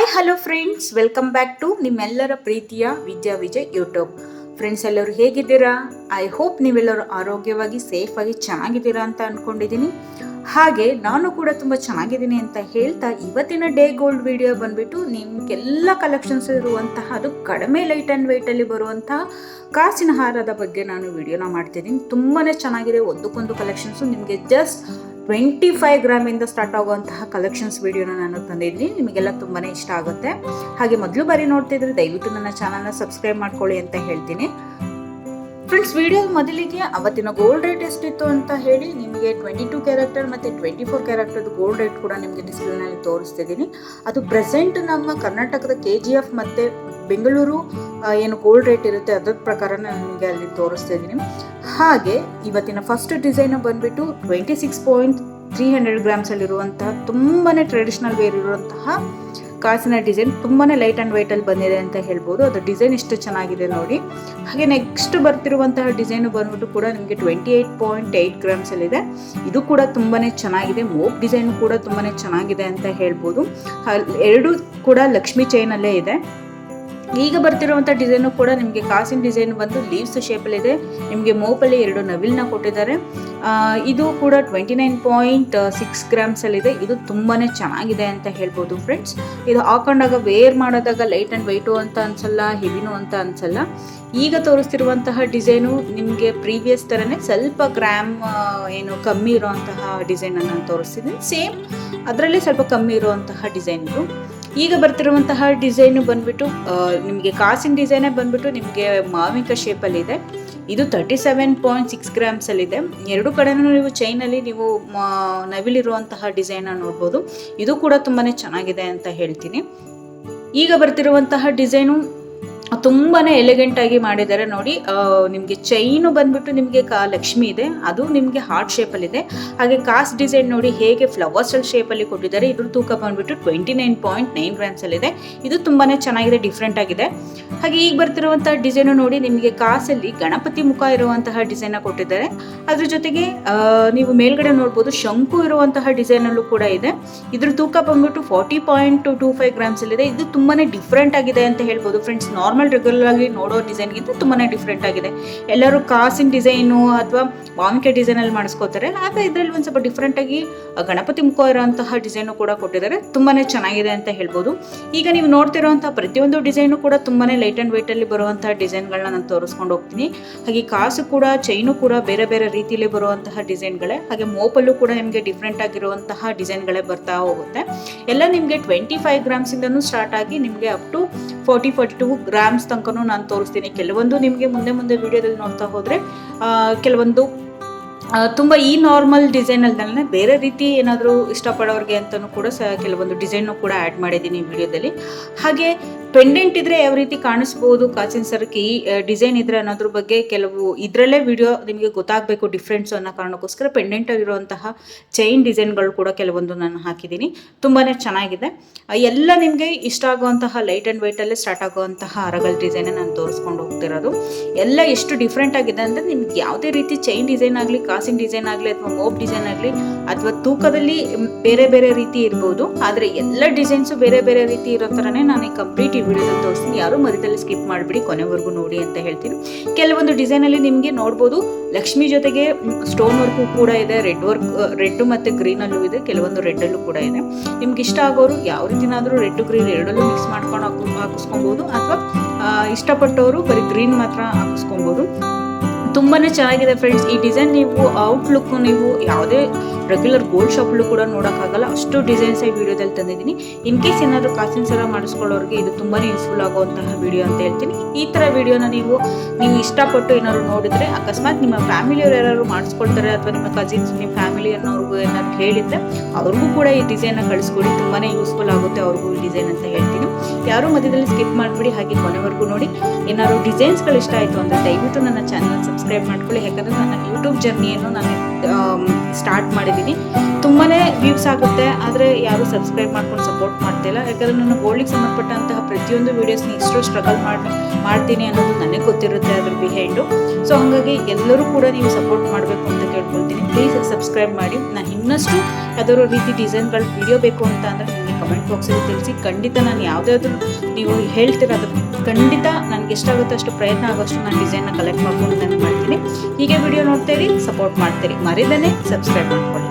Hi hello friends welcome back to ನಿಮ್ಮೆಲ್ಲರ ಪ್ರೀತಿಯ ವಿದ್ಯಾ Vijay YouTube friends ಎಲ್ಲರೂ ಹೇಗಿದ್ದೀರಾ? ಐ ಹೋಪ್ ನೀವೆಲ್ಲರೂ ಆರೋಗ್ಯವಾಗಿ ಸೇಫ್ ಆಗಿ, ಚೆನ್ನಾಗಿದ್ದೀರಾ ಅಂತ ಅಂದ್ಕೊಂಡಿದ್ದೀನಿ ಹಾಗೆ ನಾನು ಕೂಡ ತುಂಬ ಚೆನ್ನಾಗಿದ್ದೀನಿ ಅಂತ ಹೇಳ್ತಾ ಇವತ್ತಿನ ಡೇ ಗೋಲ್ಡ್ ವಿಡಿಯೋ ಬಂದ್ಬಿಟ್ಟು ನಿಮ್ಗೆಲ್ಲ ಕಲೆಕ್ಷನ್ಸ್ ಇರುವಂತಹ ಅದು ಕಡಿಮೆ ಲೈಟ್ ಆ್ಯಂಡ್ ವೆಯ್ಟಲ್ಲಿ ಬರುವಂತಹ ಕಾಸಿನ ಹಾರದ ಬಗ್ಗೆ ನಾನು ವಿಡಿಯೋನ ಮಾಡ್ತಿದ್ದೀನಿ. ತುಂಬಾ ಚೆನ್ನಾಗಿದೆ. ಒಂದಕ್ಕೊಂದು ಕಲೆಕ್ಷನ್ಸು ನಿಮಗೆ ಜಸ್ಟ್ ಟ್ವೆಂಟಿ ಫೈವ್ ಗ್ರಾಮಿಂದ ಸ್ಟಾರ್ಟ್ ಆಗುವಂತಹ ಕಲೆಕ್ಷನ್ಸ್ ವಿಡಿಯೋನ ನಾನು ತಂದಿದ್ದೀನಿ. ನಿಮಗೆಲ್ಲ ತುಂಬಾ ಇಷ್ಟ ಆಗುತ್ತೆ. ಹಾಗೆ ಮೊದಲು ಬಾರಿ ನೋಡ್ತಿದ್ರೆ ದಯವಿಟ್ಟು ನನ್ನ ಚಾನಲ್ನ ಸಬ್ಸ್ಕ್ರೈಬ್ ಮಾಡ್ಕೊಳ್ಳಿ ಅಂತ ಹೇಳ್ತೀನಿ. ಫ್ರೆಂಡ್ಸ್ ವಿಡಿಯೋ ಮೊದಲಿಗೆ ಅವತ್ತಿನ ಗೋಲ್ಡ್ ರೇಟ್ ಎಷ್ಟಿತ್ತು ಅಂತ ಹೇಳಿ ನಿಮಗೆ ಟ್ವೆಂಟಿ ಟು ಕ್ಯಾರೆಕ್ಟರ್ ಮತ್ತು ಟ್ವೆಂಟಿ ಫೋರ್ ಕ್ಯಾರೆಕ್ಟರ್ದು ಗೋಲ್ಡ್ ರೇಟ್ ಕೂಡ ನಿಮಗೆ ಡಿಸ್ಪ್ಲೇನಲ್ಲಿ ತೋರಿಸ್ತಿದ್ದೀನಿ. ಅದು ಪ್ರೆಸೆಂಟ್ ನಮ್ಮ ಕರ್ನಾಟಕದ ಕೆ ಜಿ ಎಫ್ ಮತ್ತು ಬೆಂಗಳೂರು ಏನು ಗೋಲ್ಡ್ ರೇಟ್ ಇರುತ್ತೆ ಅದ್ರ ಪ್ರಕಾರ ನಾನು ನಿಮಗೆ ಅಲ್ಲಿ ತೋರಿಸ್ತಾ ಇದ್ದೀನಿ. ಹಾಗೆ ಇವತ್ತಿನ ಫಸ್ಟ್ ಡಿಸೈನ್ ಬಂದ್ಬಿಟ್ಟು twenty six point three hundred ಗ್ರಾಮ್ಸಲ್ಲಿರುವಂತಹ ತುಂಬಾ ಟ್ರೆಡಿಷ್ನಲ್ ವೇರ್ ಇರುವಂತಹ ಕಾಸಿನ ಡಿಸೈನ್ ತುಂಬಾ ಲೈಟ್ ಆ್ಯಂಡ್ ವೈಟಲ್ಲಿ ಬಂದಿದೆ ಅಂತ ಹೇಳ್ಬೋದು. ಅದು ಡಿಸೈನ್ ಇಷ್ಟು ಚೆನ್ನಾಗಿದೆ ನೋಡಿ. ಹಾಗೆ ನೆಕ್ಸ್ಟ್ ಬರ್ತಿರುವಂತಹ ಡಿಸೈನ್ ಬಂದ್ಬಿಟ್ಟು ಕೂಡ ನಿಮಗೆ ಟ್ವೆಂಟಿ ಏಯ್ಟ್ ಪಾಯಿಂಟ್ ಏಯ್ಟ್ ಗ್ರಾಮ್ಸಲ್ಲಿದೆ ಇದು. ಕೂಡ ತುಂಬಾ ಚೆನ್ನಾಗಿದೆ. ಮೋಪ್ ಡಿಸೈನ್ ಕೂಡ ತುಂಬಾ ಚೆನ್ನಾಗಿದೆ ಅಂತ ಹೇಳ್ಬೋದು. ಎರಡು ಕೂಡ ಲಕ್ಷ್ಮಿ ಚೈನಲ್ಲೇ ಇದೆ. ಈಗ ಬರ್ತಿರುವಂಥ ಡಿಸೈನು ಕೂಡ ನಿಮಗೆ ಕಾಸಿನ ಡಿಸೈನ್ ಬಂದು ಲೀವ್ಸ್ ಶೇಪಲ್ಲಿದೆ ನಿಮಗೆ ಮೋಪಲ್ಲಿ ಎರಡು ನವಿಲ್ನ ಕೊಟ್ಟಿದ್ದಾರೆ. ಇದು ಕೂಡ ಟ್ವೆಂಟಿ ನೈನ್ ಪಾಯಿಂಟ್ ಸಿಕ್ಸ್ ಗ್ರಾಮ್ಸಲ್ಲಿದೆ ಇದು. ತುಂಬಾ ಚೆನ್ನಾಗಿದೆ ಅಂತ ಹೇಳ್ಬೋದು ಫ್ರೆಂಡ್ಸ್ ಇದು ಹಾಕೊಂಡಾಗ ವೇರ್ ಮಾಡೋದಾಗ ಲೈಟ್ ಆ್ಯಂಡ್ ವೈಟು ಅಂತ ಅನ್ಸಲ್ಲ ಹೆವಿನೂ ಅಂತ ಅನ್ಸಲ್ಲ. ಈಗ ತೋರಿಸ್ತಿರುವಂತಹ ಡಿಸೈನು ನಿಮಗೆ ಪ್ರೀವಿಯಸ್ ಥರನೇ ಸ್ವಲ್ಪ ಗ್ರಾಮ್ ಏನು ಕಮ್ಮಿ ಇರುವಂತಹ ಡಿಸೈನನ್ನು ನಾನು ತೋರಿಸ್ತಿದ್ದೀನಿ ಸೇಮ್ ಅದರಲ್ಲಿ ಸ್ವಲ್ಪ ಕಮ್ಮಿ ಇರುವಂತಹ ಡಿಸೈನ್ ಇದು. ಈಗ ಬರ್ತಿರುವಂತಹ ಡಿಸೈನು ಬಂದ್ಬಿಟ್ಟು ನಿಮಗೆ ಕಾಸಿನ ಡಿಸೈನೇ ಬಂದ್ಬಿಟ್ಟು ನಿಮಗೆ ಮಾವಿಕ ಶೇಪಲ್ಲಿದೆ ಇದು ತರ್ಟಿ ಸೆವೆನ್ ಪಾಯಿಂಟ್ ಸಿಕ್ಸ್ ಗ್ರಾಮ್ಸಲ್ಲಿದೆ ಎರಡು ಕಡೆನೂ ನೀವು ಚೈನಲ್ಲಿ ನೀವು ನವಿಲಿರುವಂತಹ ಡಿಸೈನ ನೋಡ್ಬೋದು. ಇದು ಕೂಡ ತುಂಬಾ ಚೆನ್ನಾಗಿದೆ ಅಂತ ಹೇಳ್ತೀನಿ. ಈಗ ಬರ್ತಿರುವಂತಹ ಡಿಸೈನು ತುಂಬಾ ಎಲಿಗೆಂಟಾಗಿ ಮಾಡಿದ್ದಾರೆ ನೋಡಿ. ನಿಮಗೆ ಚೈನು ಬಂದ್ಬಿಟ್ಟು ನಿಮಗೆ ಕಾ, ಲಕ್ಷ್ಮಿ ಇದೆ. ಅದು ನಿಮಗೆ ಹಾರ್ಟ್ ಶೇಪಲ್ಲಿದೆ ಹಾಗೆ ಕಾಸ್ಟ್ ಡಿಸೈನ್ ನೋಡಿ ಹೇಗೆ ಫ್ಲವರ್ಸ್ ಶೇಪಲ್ಲಿ ಕೊಟ್ಟಿದ್ದಾರೆ. ಇದ್ರ ತೂಕ ಬಂದ್ಬಿಟ್ಟು ಟ್ವೆಂಟಿ ನೈನ್ ಪಾಯಿಂಟ್ ನೈನ್ ಗ್ರಾಮ್ಸಲ್ಲಿದೆ ಇದು. ತುಂಬಾ ಚೆನ್ನಾಗಿದೆ ಡಿಫ್ರೆಂಟ್ ಆಗಿದೆ. ಹಾಗೆ ಈಗ ಬರ್ತಿರುವಂಥ ಡಿಸೈನು ನೋಡಿ, ನಿಮಗೆ ಕಾಸಲ್ಲಿ ಗಣಪತಿ ಮುಖ ಇರುವಂತಹ ಡಿಸೈನ್ ಕೊಟ್ಟಿದ್ದಾರೆ. ಅದ್ರ ಜೊತೆಗೆ ನೀವು ಮೇಲ್ಗಡೆ ನೋಡ್ಬೋದು ಶಂಕು ಇರುವಂತಹ ಡಿಸೈನಲ್ಲೂ ಕೂಡ ಇದೆ. ಇದ್ರ ತೂಕ ಬಂದ್ಬಿಟ್ಟು forty point two five grams ಇದೆ. ಇದು ತುಂಬಾನೇ ಡಿಫ್ರೆಂಟ್ ಆಗಿದೆ ಅಂತ ಹೇಳ್ಬೋದು ಫ್ರೆಂಡ್ಸ್ ನಾರ್ಮಲ್ ರೆಗ್ಯುಲರ್ ಆಗಿ ನೋಡೋ ಡಿಸೈನ್ಗಿಂತ ತುಂಬಾನೇ ಡಿಫ್ರೆಂಟ್ ಆಗಿದೆ. ಎಲ್ಲರೂ ಕಾಸಿನ ಡಿಸೈನು ಅಥವಾ ಮಾವಿಕೆ ಡಿಸೈನ್ ಅಲ್ಲಿ ಮಾಡಿಸ್ಕೋತಾರೆ. ಆದ್ರೆ ಇದರಲ್ಲಿ ಒಂದು ಸ್ವಲ್ಪ ಡಿಫ್ರೆಂಟ್ ಆಗಿ ಗಣಪತಿ ಮುಖ ಇರುವಂತಹ ಡಿಸೈನು ಕೂಡ ಕೊಟ್ಟಿದ್ದಾರೆ. ತುಂಬಾನೇ ಚೆನ್ನಾಗಿದೆ ಅಂತ ಹೇಳ್ಬೋದು. ಈಗ ನೀವು ನೋಡ್ತಿರುವಂತಹ ಪ್ರತಿಯೊಂದು ಡಿಸೈನು ಕೂಡ ತುಂಬಾನೇ ಲೈಟ್ ಅಂಡ್ ವೈಟ್ ಅಲ್ಲಿ ಬರುವಂತಹ ಡಿಸೈನ್ಗಳನ್ನ ನಾನು ತೋರಿಸ್ಕೊಂಡು ಹೋಗ್ತೀನಿ. ಹಾಗೆ ಕಾಸು ಕೂಡ ಚೈನು ಕೂಡ ಬೇರೆ ಬೇರೆ ರೀತಿಯಲ್ಲಿ ಬರುವಂತಹ ಡಿಸೈನ್ಗಳೇ ಹಾಗೆ ಮೋಪಲ್ಲೂ ಕೂಡ ನಿಮಗೆ ಡಿಫ್ರೆಂಟ್ ಆಗಿರುವಂತಹ ಡಿಸೈನ್ಗಳೇ ಬರ್ತಾ ಹೋಗುತ್ತೆ. ಎಲ್ಲ ನಿಮಗೆ ಟ್ವೆಂಟಿ ಫೈವ್ ಇಂದನು ಸ್ಟಾರ್ಟ್ ಆಗಿ ನಿಮಗೆ up to forty forty two grams ತನಕನೂ ನಾನು ತೋರಿಸ್ತೀನಿ. ಕೆಲವೊಂದು ನಿಮಗೆ ಮುಂದೆ ಮುಂದೆ ವಿಡಿಯೋದಲ್ಲಿ ನೋಡ್ತಾ ಹೋದರೆ ಕೆಲವೊಂದು ತುಂಬ ಈ ನಾರ್ಮಲ್ ಡಿಸೈನ್ ಅಲ್ದಲ್ಲೇ ಬೇರೆ ರೀತಿ ಏನಾದರೂ ಇಷ್ಟಪಡೋರಿಗೆ ಅಂತಲೂ ಕೂಡ ಸ, ಕೆಲವೊಂದು ಡಿಸೈನು ಕೂಡ ಆ್ಯಡ್ ಮಾಡಿದ್ದೀನಿ ವಿಡಿಯೋದಲ್ಲಿ. ಹಾಗೆ ಪೆಂಡೆಂಟ್ ಇದ್ರೆ ಯಾವ ರೀತಿ ಕಾಣಿಸ್ಬೋದು? ಕಾಸಿನ ಸರ್ಕಿ ಈ ಡಿಸೈನ್ ಇದ್ರೆ ಅನ್ನೋದ್ರ ಬಗ್ಗೆ ಕೆಲವು ಇದರಲ್ಲೇ ವಿಡಿಯೋ ನಿಮಗೆ ಗೊತ್ತಾಗಬೇಕು ಡಿಫ್ರೆನ್ಸ್ ಅನ್ನೋ ಕಾರಣಕ್ಕೋಸ್ಕರ ಪೆಂಡೆಂಟ್ ಆಗಿರುವಂತಹ ಚೈನ್ ಡಿಸೈನ್ಗಳು ಕೂಡ ಕೆಲವೊಂದು ನಾನು ಹಾಕಿದ್ದೀನಿ. ತುಂಬಾ ಚೆನ್ನಾಗಿದೆ. ಎಲ್ಲ ನಿಮಗೆ ಇಷ್ಟ ಆಗುವಂತಹ ಲೈಟ್ ಆ್ಯಂಡ್ ವೈಟಲ್ಲೇ ಸ್ಟಾರ್ಟ್ ಆಗುವಂತಹ ಅರಗಲ್ ಡಿಸೈನೇ ನಾನು ತೋರಿಸ್ಕೊಂಡು ಹೋಗ್ತಿರೋದು. ಎಲ್ಲ ಎಷ್ಟು ಡಿಫ್ರೆಂಟ್ ಆಗಿದೆ ಅಂದರೆ ನಿಮ್ಗೆ ಯಾವುದೇ ರೀತಿ ಚೈನ್ ಡಿಸೈನ್ ಆಗಲಿ, ಕಾಸಿನ ಡಿಸೈನ್ ಆಗಲಿ, ಅಥವಾ ಮೋಬ್ ಡಿಸೈನ್ ಆಗಲಿ ಅಥವಾ ತೂಕದಲ್ಲಿ ಬೇರೆ ಬೇರೆ ರೀತಿ ಇರ್ಬೋದು, ಆದರೆ ಎಲ್ಲ ಡಿಸೈನ್ಸು ಬೇರೆ ಬೇರೆ ರೀತಿ ಇರೋ ಥರನೇ ನಾನು ಈ ಕಂಪ್ಲೀಟ್ ಈ ವಿಡಿಯೋದಲ್ಲಿ ತೋರಿಸ್ತೀನಿ. ಯಾರು ಮಧ್ಯದಲ್ಲಿ ಸ್ಕಿಪ್ ಮಾಡಿಬಿಡಿ, ಕೊನೆವರೆಗೂ ನೋಡಿ ಅಂತ ಹೇಳ್ತೀನಿ. ಕೆಲವೊಂದು ಡಿಸೈನಲ್ಲಿ ನಿಮಗೆ ನೋಡ್ಬೋದು, ಲಕ್ಷ್ಮಿ ಜೊತೆಗೆ ಸ್ಟೋನ್ ವರ್ಕು ಕೂಡ ಇದೆ ರೆಡ್ ವರ್ಕ್ ರೆಡ್ ಮತ್ತು ಗ್ರೀನಲ್ಲೂ ಇದೆ, ಕೆಲವೊಂದು ರೆಡ್ಡಲ್ಲೂ ಕೂಡ ಇದೆ. ನಿಮ್ಗೆ ಇಷ್ಟ ಆಗೋರು ಯಾವ ರೀತಿನಾದರೂ ರೆಡ್ ಗ್ರೀನ್ ಎರಡಲ್ಲೂ ಮಿಕ್ಸ್ ಮಾಡ್ಕೊಂಡು ಹಾಕು, ಹಾಕಿಸ್ಕೊಬೋದು, ಅಥವಾ ಇಷ್ಟಪಟ್ಟವರು ಬರೀ ಗ್ರೀನ್ ಮಾತ್ರ ಹಾಕಿಸ್ಕೊಬೋದು. ತುಂಬಾ ಚೆನ್ನಾಗಿದೆ ಫ್ರೆಂಡ್ಸ್ ಈ ಡಿಸೈನ್ ನೀವು ಔಟ್ಲುಕ್ ನೀವು ಯಾವುದೇ ರೆಗ್ಯುಲರ್ ಗೋಲ್ಡ್ ಶಾಪಲ್ಲೂ ಕೂಡ ನೋಡೋಕ್ಕಾಗಲ್ಲ. ಅಷ್ಟು ಡಿಸೈನ್ಸ್ ಈ ವಿಡಿಯೋದಲ್ಲಿ ತಂದಿದ್ದೀನಿ. ಇನ್ ಕೇಸ್ ಏನಾದರೂ ಕಾಸಿನ ಸರ ಮಾಡಿಸ್ಕೊಳ್ಳೋರಿಗೆ ಇದು ತುಂಬಾ ಯೂಸ್ಫುಲ್ ಆಗುವಂತಹ ವಿಡಿಯೋ ಅಂತ ಹೇಳ್ತೀನಿ. ಈ ಥರ ವಿಡಿಯೋನ ನೀವು ನೀವು ಇಷ್ಟಪಟ್ಟು ಏನಾದ್ರು ನೋಡಿದ್ರೆ, ಅಕಸ್ಮಾತ್ ನಿಮ್ಮ ಫ್ಯಾಮಿಲಿಯವ್ರು ಯಾರು ಮಾಡಿಸ್ಕೊಳ್ತಾರೆ ಅಥವಾ ನಿಮ್ಮ ಕಸಿನ್ಸ್ ನಿಮ್ಮ ಫ್ಯಾಮಿಲಿ ಅನ್ನೋರ್ಗು ಏನಾದ್ರು ಹೇಳಿದ್ರೆ, ಅವ್ರಿಗೂ ಕೂಡ ಈ ಡಿಸೈನ್ನ ಕಳಿಸ್ಕೊಡಿ. ತುಂಬಾ ಯೂಸ್ಫುಲ್ ಆಗುತ್ತೆ ಅವ್ರಿಗೂ ಈ ಡಿಸೈನ್ ಅಂತ ಹೇಳ್ತೀನಿ. ಯಾರು ಮಧ್ಯದಲ್ಲಿ ಸ್ಕಿಪ್ ಮಾಡಿಬಿಡಿ, ಹಾಗೆ ಕೊನೆವರೆಗೂ ನೋಡಿ. ಏನಾದ್ರು ಡಿಸೈನ್ಸ್ಗಳು ಇಷ್ಟ ಆಯಿತು ಅಂದರೆ ದಯವಿಟ್ಟು ನನ್ನ ಚಾನಲ್ ಸಬ್ಸ್ಕ್ರೈಬ್ ಮಾಡ್ಕೊಳ್ಳಿ. ಯಾಕಂದರೆ ನನ್ನ ಯೂಟ್ಯೂಬ್ ಜರ್ನಿಯನ್ನು ನಾನು ಸ್ಟಾರ್ಟ್ ಮಾಡಿದ್ದೀನಿ. ತುಂಬಾ ವ್ಯೂಸ್ ಆಗುತ್ತೆ, ಆದರೆ ಯಾರು ಸಬ್ಸ್ಕ್ರೈಬ್ ಮಾಡ್ಕೊಂಡು ಸಪೋರ್ಟ್ ಮಾಡ್ತಿಲ್ಲ ಯಾಕಂದರೆ ನಾನು ಗೋಲ್ಡಿಗೆ ಸಂಬಂಧಪಟ್ಟಂತಹ ಪ್ರತಿಯೊಂದು ವೀಡಿಯೋಸ್ನ ಇಷ್ಟು ಸ್ಟ್ರಗಲ್ ಮಾಡಿ, ಮಾಡ್ತೀನಿ ಅನ್ನೋದು ನನಗೆ ಗೊತ್ತಿರುತ್ತೆ ಅದ್ರ ಬಿಹೈಂಡು ಸೊ ಹಾಗಾಗಿ ಎಲ್ಲರೂ ಕೂಡ ನೀವು ಸಪೋರ್ಟ್ ಮಾಡಬೇಕು ಅಂತ ಕೇಳ್ಕೊಳ್ತೀನಿ. ಪ್ಲೀಸ್ ಸಬ್ಸ್ಕ್ರೈಬ್ ಮಾಡಿ. ನಾನು ಇನ್ನಷ್ಟು ಯಾವ್ದಾದ್ರು ರೀತಿ ಡಿಸೈನ್ಗಳು ವಿಡಿಯೋ ಬೇಕು ಅಂತ ಅಂದರೆ ಕಮೆಂಟ್ ಬಾಕ್ಸಲ್ಲಿ ತಿಳಿಸಿ. ಖಂಡಿತ ನಾನು ಯಾವುದಾದ್ರೂ ನೀವು ಹೇಳ್ತಿರೋದು ಖಂಡಿತ ನನಗೆ ಎಷ್ಟಾಗುತ್ತೋ ಅಷ್ಟು ಪ್ರಯತ್ನ ಆಗೋಷ್ಟು ನಾನು ಡಿಸೈನ್ನ ಕಲೆಕ್ಟ್ ಮಾಡ್ಕೊಂಡು ನಾನು ಮಾಡ್ತೀನಿ. ಹೀಗೆ ವಿಡಿಯೋ ನೋಡ್ತೀರಿ ಸಪೋರ್ಟ್ ಮಾಡ್ತೀರಿ. ಮರಿದೇ ಸಬ್ಸ್ಕ್ರೈಬ್ ಮಾಡ್ಕೊಳ್ಳಿ.